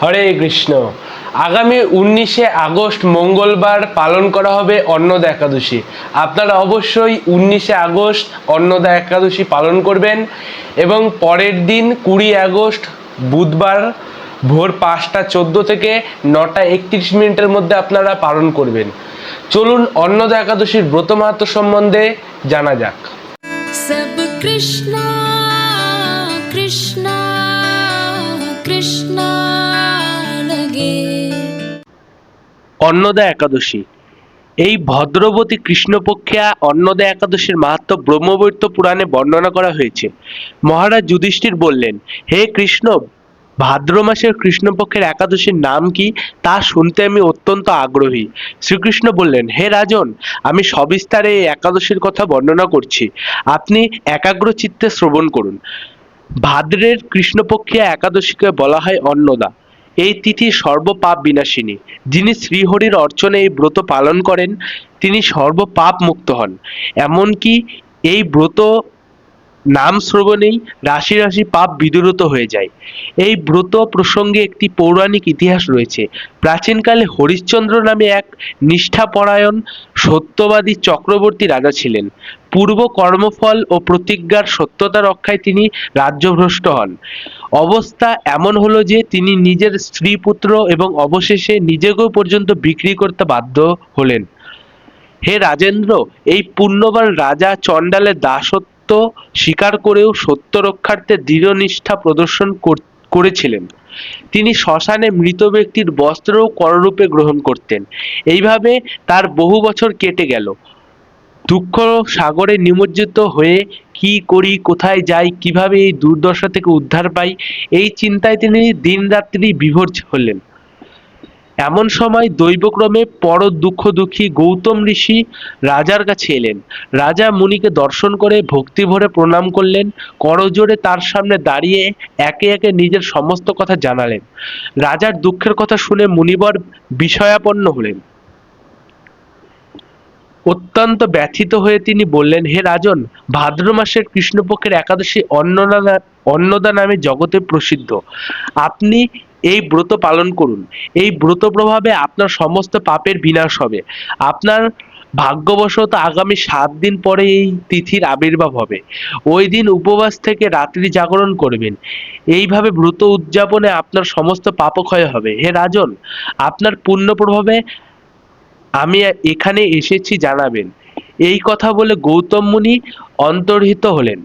হরে কৃষ্ণ। আগামী উনিশে আগস্ট মঙ্গলবার পালন করা হবে অন্নদা একাদশী। আপনারা অবশ্যই উনিশে আগস্ট অন্নদা একাদশী পালন করবেন এবং পরের দিন কুড়ি আগস্ট বুধবার ভোর পাঁচটা চোদ্দ থেকে নটা একত্রিশ মিনিটের মধ্যে আপনারা পালন করবেন। চলুন অন্নদা একাদশীর ব্রত মাহাত্ম সম্বন্ধে জানা যাক। सब অন্নদা একাদশী। এই ভদ্রবতী কৃষ্ণপক্ষিয়া অন্নদা একাদশীর মাহাত্ম ব্রহ্মবৈত্য পুরাণে বর্ণনা করা হয়েছে। মহারাজ যুধিষ্ঠির বললেন, হে কৃষ্ণ, ভাদ্র মাসের কৃষ্ণপক্ষের একাদশীর নাম কি? তা শুনতে আমি অত্যন্ত আগ্রহী। শ্রীকৃষ্ণ বললেন, হে রাজন, আমি সবিস্তারে এই একাদশীর কথা বর্ণনা করছি। আপনি একাগ্র চিত্তে শ্রবণ করুন। ভাদ্রের কৃষ্ণপক্ষিয়া একাদশীকে বলা হয় অন্নদা। এই তিথি সর্বপাপ বিনাশিনী। যিনি শ্রীহরির অর্চনে এই ব্রত পালন করেন, তিনি সর্বপাপ মুক্ত হন। এমনকি এই ব্রত নাম শ্রবণেই রাশি রাশি পাপ বিদূরত হয়ে যায়। এই ব্রত প্রসঙ্গে একটি পৌরাণিক ইতিহাস রয়েছে। প্রাচীনকালে হরিশ্চন্দ্র নামে এক নিষ্ঠাপরায়ণ সত্যবাদী চক্রবর্তী রাজা ছিলেন। পূর্ব কর্মফল ও প্রতিজ্ঞার সত্যতা রক্ষায় তিনি রাজ্যভ্রষ্ট হন। অবস্থা এমন হলো যে তিনি নিজের স্ত্রী পুত্র এবং অবশেষে নিজেকেও পর্যন্ত বিক্রি করতে বাধ্য হলেন। হে রাজেন্দ্র, এই পুণ্যবান রাজা চণ্ডালের দাসত্ব স্বীকার করেও সত্য রক্ষার্থে দৃঢ় নিষ্ঠা প্রদর্শন কর- করেছিলেন। তিনি শ্মশানে মৃত ব্যক্তির বস্ত্রও কররূপে গ্রহণ করতেন। এইভাবে তার বহু বছর কেটে গেল। দুঃখ সাগরে নিমজ্জিত হয়ে কি করি, কোথায় যাই, কীভাবে এই দুর্দশা থেকে উদ্ধার পাই, এই চিন্তায় তিনি দিনরাত্রি বিভোর হলেন। এমন সময় দৈবক্রমে পর দুঃখ দুঃখী গৌতম ঋষি রাজার কাছে এলেন। রাজা মুনিকে দর্শন করে ভক্তি ভরে প্রণাম করলেন, করজোড়ে তার সামনে দাঁড়িয়ে একে একে নিজের সমস্ত কথা জানালেন। রাজার দুঃখের কথা শুনে মুনিবর বিষয়াপন্ন হলেন। অত্যন্ত ব্যথিত হয়ে তিনি বললেন, হে রাজন, ভাদ্র মাসের কৃষ্ণপক্ষের একাদশী অন্নদা অন্নদা নামে জগতে প্রসিদ্ধ। আপনি এই ব্রত পালন করুন। এই ব্রত প্রভাবে আপনার সমস্ত পাপের বিনাশ হবে। আপনার ভাগ্যবশত আগামী সাত দিন পরে এই তিথির আবির্ভাব হবে। ওই দিন উপবাস থেকে রাত্রি জাগরণ করবেন। এইভাবে ব্রত উদযাপনে আপনার সমস্ত পাপক্ষয় হবে। হে রাজন, আপনার পুণ্য প্রভাবে আমি এখানে এসেছি জানাবেন। এই কথা বলে গৌতম মুনি অন্তর্হিত হলেন।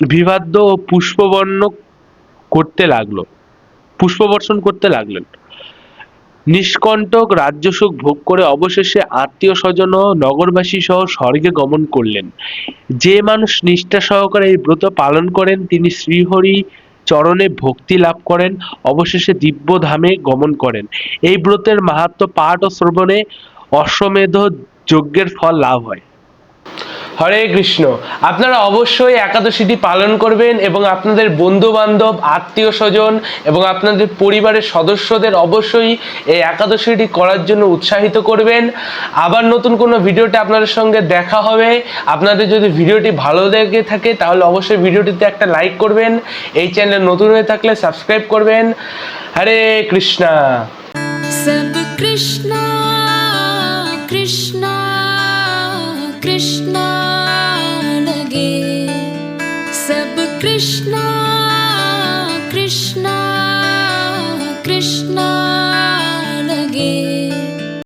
বিবাদ্য ও পুষ্পবর্ণ করতে লাগল। পুষ্পবর্ষণ করতে লাগলেন। নিষ্কণ্টক রাজ্যসুখ ভোগ করে অবশেষে আত্মীয় স্বজন ও নগরবাসী সহ স্বর্গে গমন করলেন। যে মানুষ নিষ্ঠা সহকারে এই ব্রত পালন করেন, তিনি শ্রীহরি চরণে ভক্তি লাভ করেন, অবশেষে দিব্য ধামে গমন করেন। এই ব্রতের মাহাত্ম পাঠ ও শ্রবণে অশ্বমেধ যজ্ঞের ফল লাভ হয়। হরে কৃষ্ণ। আপনারা অবশ্যই একাদশীটি পালন করবেন এবং আপনাদের বন্ধু বান্ধব আত্মীয় স্বজন এবং আপনাদের পরিবারের সদস্যদের অবশ্যই এই একাদশীটি করার জন্য উৎসাহিত করবেন। আবার নতুন কোনো ভিডিওটি আপনাদের সঙ্গে দেখা হবে। আপনাদের যদি ভিডিওটি ভালো লেগে থাকে, তাহলে অবশ্যই ভিডিওটিতে একটা লাইক করবেন। এই চ্যানেল নতুন হয়ে থাকলে সাবস্ক্রাইব করবেন। হরে কৃষ্ণা। কৃষ্ণ কৃষ্ণ। Krishna